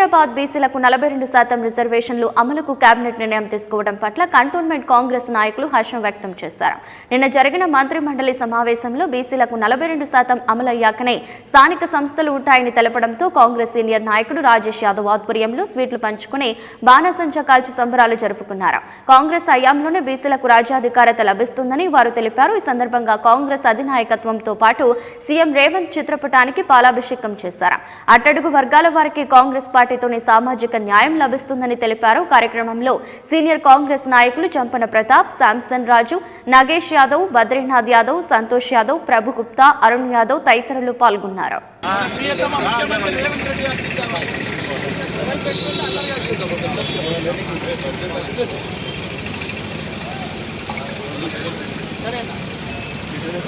సికింద్రాబాద్ బీసీలకు నలభై రెండు శాతం రిజర్వేషన్లు అమలుకు కేబినెట్ నిర్ణయం తీసుకోవడం పట్ల కంటోన్మెంట్ కాంగ్రెస్ నాయకులు హర్షం వ్యక్తం చేశారు. నిన్న జరిగిన మంత్రి మండలి సమావేశంలో బీసీలకు నలభై రెండు శాతం అమలయ్యాకనే స్థానిక సంస్థలు ఉంటాయని తెలపడంతో కాంగ్రెస్ సీనియర్ నాయకుడు రాజేష్ యాదవ్ ఆధ్వర్యంలో స్వీట్లు పంచుకుని బాణసంచ కాల్చి సంబరాలు జరుపుకున్నారు. కాంగ్రెస్ హయాంలోనే బీసీలకు రాజ్యాధికారత లభిస్తుందని వారు తెలిపారు. ఈ సందర్భంగా కాంగ్రెస్ అధినాయకత్వంతో పాటు సీఎం రేవంత్ చిత్రపటానికి పాలాభిషేకం చేశారు. అట్టడుగు వర్గాల వారికి కాంగ్రెస్ పార్టీ పార్టీతోనే సామాజిక న్యాయం లభిస్తుందని తెలిపారు. కార్యక్రమంలో సీనియర్ కాంగ్రెస్ నాయకులు చంపన ప్రతాప్ శాంసన్ రాజు నగేష్ యాదవ్ బద్రీనాథ్ యాదవ్ సంతోష్ యాదవ్ ప్రభు గుప్తా అరుణ్ యాదవ్ తదితరులు పాల్గొన్నారు.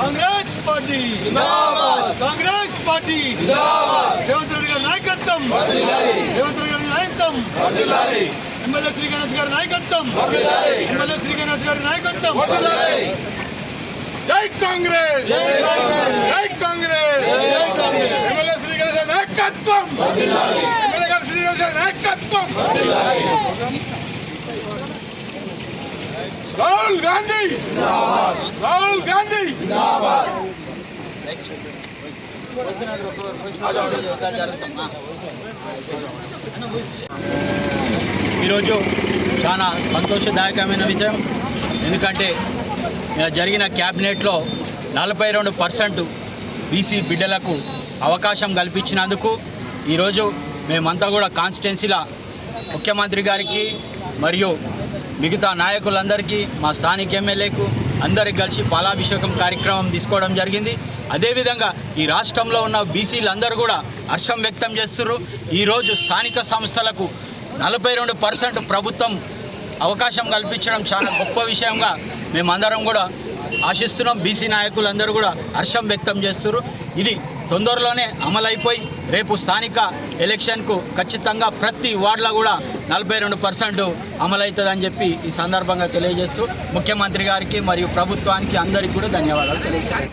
Congress party Congress party. నాయకత్వం రేవంత్ రెడ్డి గారి నాయకత్వం ఎమ్మెల్యే శ్రీ గణేష్ గారి నాయకత్వం ఎమ్మెల్యే శ్రీ గణేష్ గారి నాయకత్వం జై కాంగ్రెస్ జై కాంగ్రెస్ ఎమ్మెల్యే శ్రీ గణేశ నాయకత్వం ఎమ్మెల్యే గారు శ్రీ గణేశ నాయకత్వం రాహుల్ గాంధీ రాహుల్ గాంధీ ఈరోజు చాలా సంతోషదాయకమైన విషయం ఎందుకంటే జరిగిన క్యాబినెట్లో నలభై రెండు పర్సెంట్ బీసీ బిడ్డలకు అవకాశం కల్పించినందుకు ఈరోజు మేమంతా కూడా కాన్స్టిట్యున్సీల ముఖ్యమంత్రి గారికి మరియు మిగతా నాయకులందరికీ మా స్థానిక ఎమ్మెల్యేకు అందరికి కలిసి పాలాభిషేకం కార్యక్రమం తీసుకోవడం జరిగింది. అదేవిధంగా ఈ రాష్ట్రంలో ఉన్న బీసీలందరూ కూడా హర్షం వ్యక్తం చేస్తున్నారు ఈరోజు స్థానిక సంస్థలకు నలభై రెండు పర్సెంట్ ప్రభుత్వం అవకాశం కల్పించడం చాలా గొప్ప విషయంగా మేమందరం కూడా ఆశిస్తున్నాం. బీసీ నాయకులందరూ కూడా హర్షం వ్యక్తం చేస్తున్నారు ఇది తొందరలోనే అమలైపోయి రేపు స్థానిక ఎలక్షన్కు ఖచ్చితంగా ప్రతి వార్డులో కూడా నలభై రెండు పర్సెంట్ అమలవుతుందని చెప్పి ఈ సందర్భంగా తెలియజేస్తూ ముఖ్యమంత్రి గారికి మరియు ప్రభుత్వానికి అందరికీ కూడా ధన్యవాదాలు తెలియజేస్తాను.